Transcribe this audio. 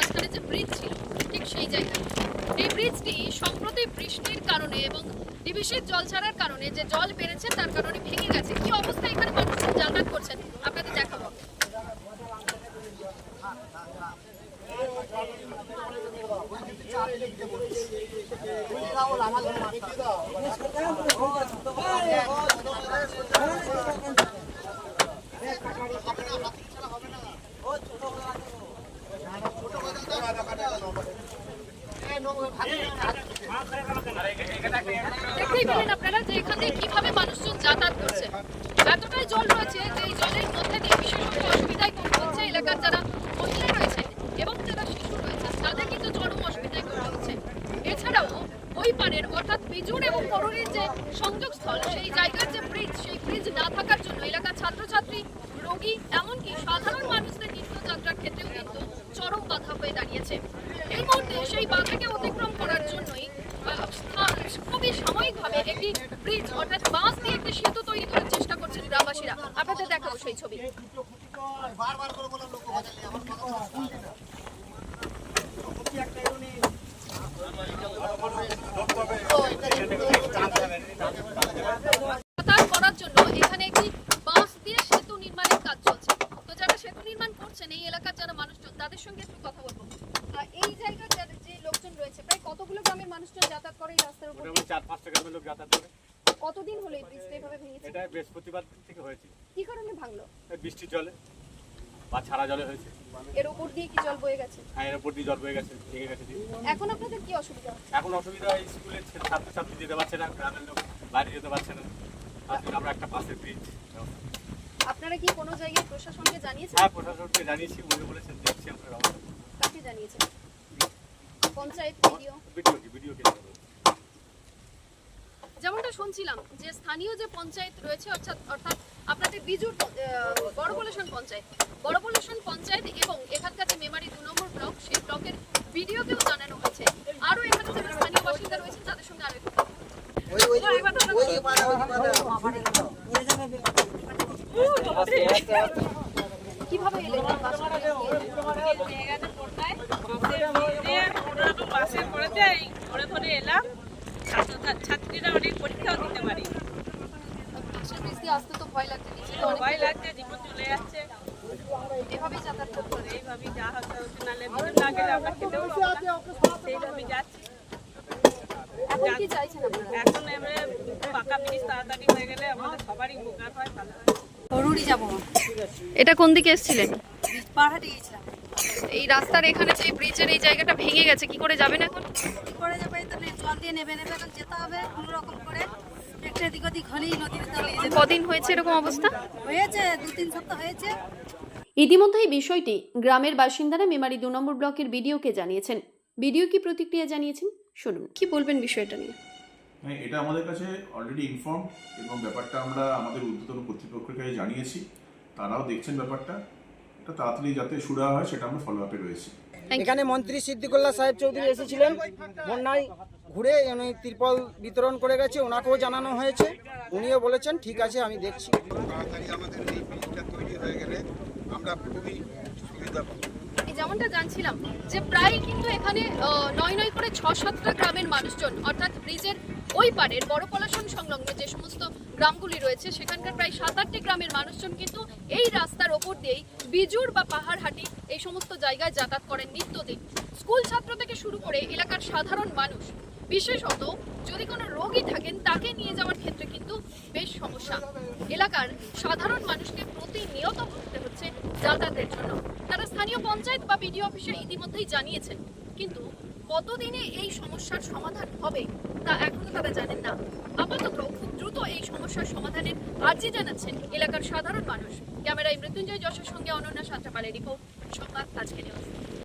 মাঝখানে যে ব্রিজ ছিল, ঠিক সেই জায়গায়। এই ব্রিজটি সম্প্রতি বৃষ্টির কারণে এবং ডিবিসির জল ছাড়ার কারণে যে জল বেড়েছে তার কারণে ভেঙে গেছে। কি অবস্থা এখানে মানুষ যাতায়াত করছেন? আপনাদের দেখাবো। দাও দেখতেই পেলেন আপনারা যে এখানে কীভাবে মানুষজন যাতায়াত করছে। এতটাই জল রয়েছে যে এই জলের মধ্যে দিয়ে বিশেষত অসুবিধায় পড়তে হচ্ছে এলাকার যারা মহিলা রয়েছে এবং যারা শিশু রয়েছে তাদের কিন্তু চরম অসুবিধায় পড়তে হচ্ছে। এছাড়াও ওই পারের অর্থাৎ বিজুর এবং করণের যে সংযোগস্থল, সেই জায়গার যে ব্রিজ সেই ব্রিজ না থাকার জন্য এলাকার ছাত্রছাত্রী, রোগী এমনকি সাধারণ মানুষদের নিত্যযাত্রার ক্ষেত্রেও কিন্তু চরম বাধা হয়ে দাঁড়িয়েছে। এই মুহূর্তে সেই বাধাকে অতিক্রম করার জন্যই সাময়িকভাবে একটি ব্রিজ অর্থাৎ বাঁশ দিয়ে একটি সেতু তৈরি করার চেষ্টা করছেন গ্রামবাসীরা। আপনাদের দেখাবো সেই ছবি। এখানে একটি বাঁশ দিয়ে সেতু নির্মাণের কাজ চলছে। তো যারা সেতু নির্মাণ করছেন, এই এলাকার যারা মানুষজন, তাদের সঙ্গে একটু কথা বলব। এই জায়গার রয়েছে প্রায় কতগুলো গ্রামের মানুষজন যাতায়াত করে এই রাস্তার উপর চার পাঁচটা গ্রামের লোক যাতায়াত করে। কতদিন হলো এই ব্রিজটা এভাবে ভেঙেছে? এটা বৃহস্পতিবার থেকে হয়েছিল কি কারণে ভাঙলো? বৃষ্টির জলে বা ছাড়া জলে হয়েছে। এর উপর দিয়ে কি জল বয়ে গেছে? হ্যাঁ এর উপর দিয়ে জল বয়ে গেছে ভেঙে গেছে এখন আপনাদের কি অসুবিধা? এখন অসুবিধা ছে- ছাত্রছাত্রী যেতে পারছে না গ্রামের লোক বাইরে যেতে পারছে না। আমরা একটা পাশের ব্রিজ আপনারা কি কোনো জায়গায় প্রশাসনকে জানিয়েছেন? হ্যাঁ প্রশাসনকে জানিয়েছি উনি বলেছেন দেখছি আমরা ব্যবস্থা কাকে জানিয়েছেন। পঞ্চায়েত ভিডিও কি? যেমনটা শুনছিলাম যে স্থানীয় যে পঞ্চায়েত রয়েছে অর্থাৎ অর্থাৎ আপনাদের বিজুর বড়পলেশন পঞ্চায়েত বড়পলেশন পঞ্চায়েত এবং এখানকার যে মেমারি দু নম্বর ব্লক সেই ব্লকের বিডিওকেও জানানো হয়েছে আরও এখানে যারা স্থানীয় বাসিন্দা রয়েছেন তাদের সঙ্গে আরও একটু কথা বলব। কীভাবে এলেন এই বাসটা বাসে পড়েছে এই ঘরে ঘরে এলাম ছাত্র- ছাত্রীরা অনেক পরীক্ষাও দিতে পারি। বাসের আসতে তো ভয় লাগছে নিচে তো অনেক ভয় লাগছে জীবন চলে যাচ্ছে। এভাবেই যাতায়াত করতে হবে। এইভাবেই যা হচ্ছে হচ্ছে নাহলে বিদ্যুৎ না গেলে আমরা খেতেও সেইভাবেই যাচ্ছি। এখন কি চাইছেন আপনারা? এখন এবারে পাকা ব্রিজ তাড়াতাড়ি হয়ে গেলে আমাদের সবারই উপকার হয় ভালো হয়। অরুড়ি যাব এটা কোন দিকে এসেছিলেন পাহাড়ে গিয়েছিলাম। এই রাস্তার এখানে যে ব্রিজের এই জায়গাটা ভেঙে গেছে কি করে যাবেন এখন? কি করে দিয়ে নেবে নেবে এখন যেতে হবে কোনো রকম করে। একটা এদিক ওদিক হলেই নদীর তলে যেতে কদিন হয়েছে এরকম অবস্থা? হয়েছে দু তিন সপ্তাহ হয়েছে। ইতিমধ্যে এই বিষয়টি গ্রামের বাসিন্দারা মেমারি দু নম্বর ব্লকের বিডিওকে জানিয়েছেন। বিডিও কি প্রতিক্রিয়া জানিয়েছেন? শুনুন। কি বলবেন বিষয়টা নিয়ে? হ্যাঁ এটা আমাদের কাছে অলরেডি ইনফর্ম এবং ব্যাপারটা আমরা আমাদের ঊর্ধ্বতন কর্তৃপক্ষের কাছে জানিয়েছি। তারাও দেখছেন ব্যাপারটা। এটা তাড়াতাড়ি যাতে শুরু হয় সেটা আমরা ফলো আপে রয়েছি। এখানে মন্ত্রী সিদ্দিকুল্লাহ সাহেব চৌধুরী এসেছিলেন। বন্যায় ঘুরে উনি তিরপল বিতরণ করে গেছে ওনাকেও জানানো হয়েছে। উনিও বলেছেন ঠিক আছে আমি দেখছি। তাড়াতাড়ি আমাদের এই ব্রিজটা তৈরি হয়ে গেলে আমরা খুবই সুবিধা পাবো। যেমনটা জানছিলাম যে প্রায় কিন্তু এখানে নয় নয় করে ছ সাতটা গ্রামের মানুষজন অর্থাৎ ব্রিজের ওই পারের বড় পলাশন সংলগ্ন যে সমস্ত গ্রামগুলি রয়েছে সেখানকার প্রায় সাত আটটি গ্রামের মানুষজন কিন্তু এই রাস্তার ওপর দিয়েই বিজুর বা পাহাড়হাটি এই সমস্ত জায়গায় যাতায়াত করেন নিত্যদিন। স্কুল ছাত্র থেকে শুরু করে এলাকার সাধারণ মানুষ বিশেষত যদি কোনো রোগী থাকেন, তাকে নিয়ে যাওয়ার ক্ষেত্রে কিন্তু বেশ সমস্যা। এলাকার সাধারণ মানুষকে প্রতিনিয়ত ভুগতে হচ্ছে যাতায়াতের জন্য। তারা স্থানীয় পঞ্চায়েত বা বিডিও অফিসে ইতিমধ্যেই জানিয়েছেন, কিন্তু কতদিনে এই সমস্যার সমাধান হবে তা এখনও তারা জানেন না। আপাতত খুব দ্রুত এই সমস্যার সমাধানের আর্জি জানাচ্ছেন এলাকার সাধারণ মানুষ। ক্যামেরায় মৃত্যুঞ্জয় যশের সঙ্গে অনন্যা সাঁতরাপালের রিপোর্ট, সংবাদ আজকে নিউজ